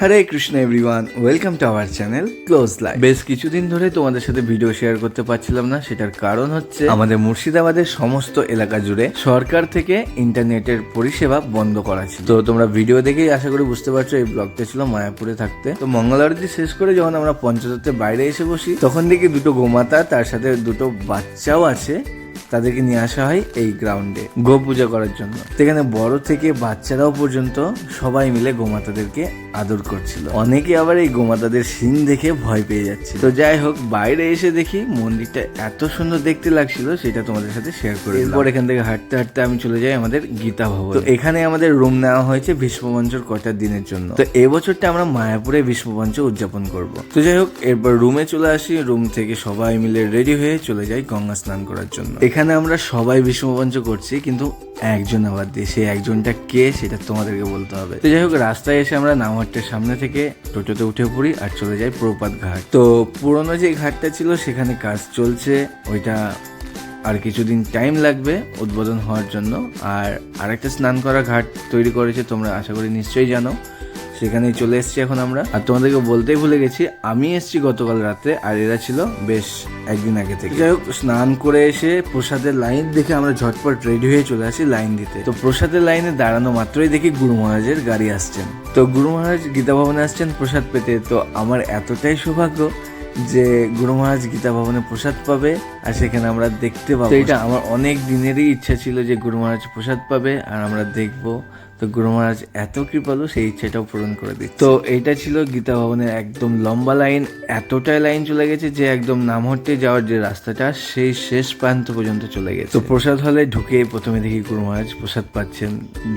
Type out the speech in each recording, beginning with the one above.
Hare Krishna everyone, welcome to our channel close life. বেশ কিছুদিন ধরে তোমাদের সাথে ভিডিও শেয়ার করতে পারছিলাম না, সেটার কারণ হচ্ছে আমাদের মুর্শিদাবাদের সমস্ত এলাকা জুড়ে সরকার থেকে ইন্টারনেটের পরিষেবা বন্ধ করা ছিল। তো তোমরা ভিডিও দেখেই আশা করি বুঝতে পারছ, এই ব্লগটা ছিল মায়াপুরে থাকতে। তো মঙ্গল আরতি শেষ করে যখন আমরা পঞ্চদত্তের বাইরে এসে বসি, তখন দেখি দুটো গোমাতা, তার সাথে দুটো বাচ্চাও আছে। তাদেরকে নিয়ে আসা হয় এই গ্রাউন্ডে গো পূজা করার জন্য। সেখানে বড় থেকে বাচ্চারাও পর্যন্ত সবাই মিলে গোমাতাদেরকে আদর করছিল। অনেকে আবার এই গোমাতাদের সিন দেখে ভয় পেয়ে যাচ্ছে তো যাই হোক বাইরে এসে দেখি মন্দিরটা এত সুন্দর দেখতে লাগছিল সেটা তোমাদের সাথে শেয়ার করে এরপর এখান থেকে হাঁটতে হাঁটতে আমি চলে যাই আমাদের গীতা ভবন। তো এখানে আমাদের রুম নেওয়া হয়েছে ভীষ্মপঞ্চর কটা দিনের জন্য। তো এবছরটা আমরা মায়াপুরে ভীষ্মপঞ্চ উদযাপন করব। তো যাই হোক এরপর রুমে চলে আসি। রুম থেকে সবাই মিলে রেডি হয়ে চলে যাই গঙ্গা স্নান করার জন্য। এখানে আমরা সবাই ভীষ্মপঞ্চ করছি, কিন্তু একজন আবার দিয়ে, সেই একজনটা কে সেটা তোমাদেরকে বলতে হবে। তো যাই হোক, রাস্তায় এসে আমরা নামহাটের সামনে থেকে টোটোতে উঠে পড়ি আর চলে যাই প্রপাত ঘাট। তো পুরনো যে ঘাটটা ছিল, সেখানে কাজ চলছে। ওইটা আর কিছুদিন টাইম লাগবে উদ্বোধন হওয়ার জন্য। আর আরেকটা স্নান করা ঘাট তৈরি করেছে তোমরা আশা করি নিশ্চয়ই জানো। সেখানেই চলে এসেছি এখন আমরা। আর তোমাদেরকে বলতেই ভুলে গেছি আমি এসেছি গতকাল রাতে আর এরা ছিল বেশ একদিন আগে থেকে। যাই হোক স্নান করে এসে প্রসাদের লাইন দেখে আমরা ঝটপট রেডি হয়ে চলে আসি লাইন দিতে। তো প্রসাদের লাইনে দাঁড়ানো মাত্রই দেখি গুরু মহারাজের গাড়ি আসছেন। তো গুরু মহারাজ গীতা ভবনে আসছেন প্রসাদ পেতে। তো আমার এতটাই সৌভাগ্য যে গুরু মহারাজ গীতা ভবনে প্রসাদ পাবে আর সেখানে আমরা দেখতে পাবো। এটা আমার অনেক দিনেরই ইচ্ছা ছিল যে গুরু মহারাজ প্রসাদ পাবে আর আমরা দেখব তো গুরু মহারাজ এত কৃপালু, সেই ইচ্ছাটাও পূরণ করে দিচ্ছে। তো এটা ছিল গীতা ভবনের একদম লম্বা লাইন, এতটাই লাইন চলে গেছে যে একদম নামহট্টে যাওয়ার যে রাস্তাটা, সেই শেষ প্রান্ত পর্যন্ত চলে গেছে। তো প্রসাদ হলে ঢুকে প্রথমে দেখি গুরু মহারাজ প্রসাদ পাচ্ছেন।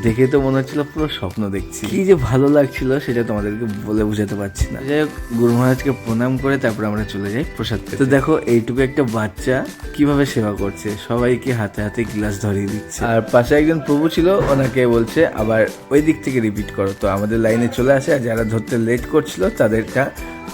দেখে তো মনে হচ্ছিল পুরো স্বপ্ন দেখছি। কি যে ভালো লাগছিল সেটা তোমাদেরকে বলে বোঝাতে পারছি না। যাই হোক গুরু মহারাজকে প্রণাম করে তারপর আমরা চলে যাই প্রসাদ তো দেখো, এইটুকু একটা বাচ্চা কীভাবে সেবা করছে, সবাইকে হাতে হাতে গ্লাস ধরিয়ে দিচ্ছে। আর পাশে একজন প্রভু ছিল, ওনাকে বলছে, আবার ওই দিক থেকে রিপিট করো। তো আমাদের লাইনে চলে আসে, আর যারা ধরতে লেট করছিল, তাদেরটা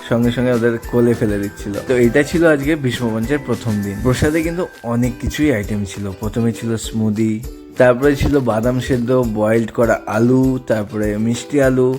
সঙ্গে সঙ্গে ওদের কোলে ফেলে দিচ্ছিল। তো এটা ছিল আজকে ভীষ্মপঞ্চের প্রথম দিন। প্রসাদে কিন্তু অনেক কিছুই আইটেম ছিল। প্রথমে ছিল স্মুদি তারপরে ছিল বাদাম সেদ্ধ বয়েলড করা আলু, তারপরে মিষ্টি আলু,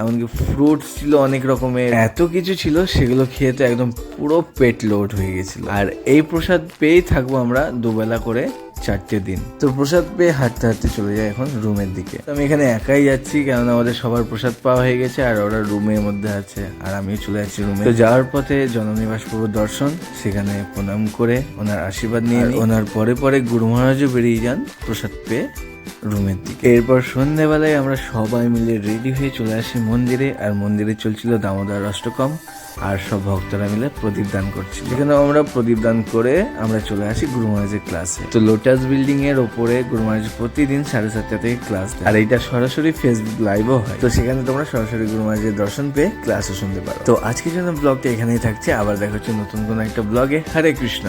এমনকি ফ্রুটস ছিল অনেক রকমের। এত কিছু ছিল, সেগুলো খেয়ে তো একদম পুরো পেট লোড হয়ে গেছিল। আর এই প্রসাদ পেয়েই থাকব আমরা দুবেলা করে। চারটে দিন। তো প্রসাদ পেয়ে হাঁটতে হাঁটতে চলে যায় এখন রুমের দিকে। আমি এখানে একাই যাচ্ছি কেননা আমাদের সবার প্রসাদ পাওয়া হয়ে গেছে আর ওরা রুমের মধ্যে আছে আর আমিও চলে যাচ্ছি রুমে। তো যাওয়ার পথে জননিবাস প্রভু দর্শন সেখানে প্রণাম করে ওনার আশীর্বাদ নিয়ে ওনার পরে পরে গুরু মহারাজও বেরিয়ে যান প্রসাদ পেয়ে রুমের দিকে। এরপর সন্ধ্যেবেলায় আমরা সবাই মিলে রেডি হয়ে চলে আসি মন্দিরে আর মন্দিরে চলছিল দামোদর অষ্টকম। আর সব ভক্তরা মিলে প্রদীপ দান করছি। যেখানে আমরা প্রদীপ দান করে আমরা চলে আসি গুরু মহারাজের ক্লাসে তো লোটাস বিল্ডিং এর ওপরে গুরু মহারাজ প্রতিদিন সাড়ে সাতটা থেকে ক্লাস দেয়। আর এটা সরাসরি ফেসবুক লাইভও হয়। তো সেখানে তোমরা সরাসরি গুরু মহারাজের দর্শন পেয়ে ক্লাসও শুনতে পারো। তো আজকের জন্য ব্লগটা এখানেই থাকছে। আবার দেখা হচ্ছে নতুন কোনো একটা ব্লগে হরে কৃষ্ণ।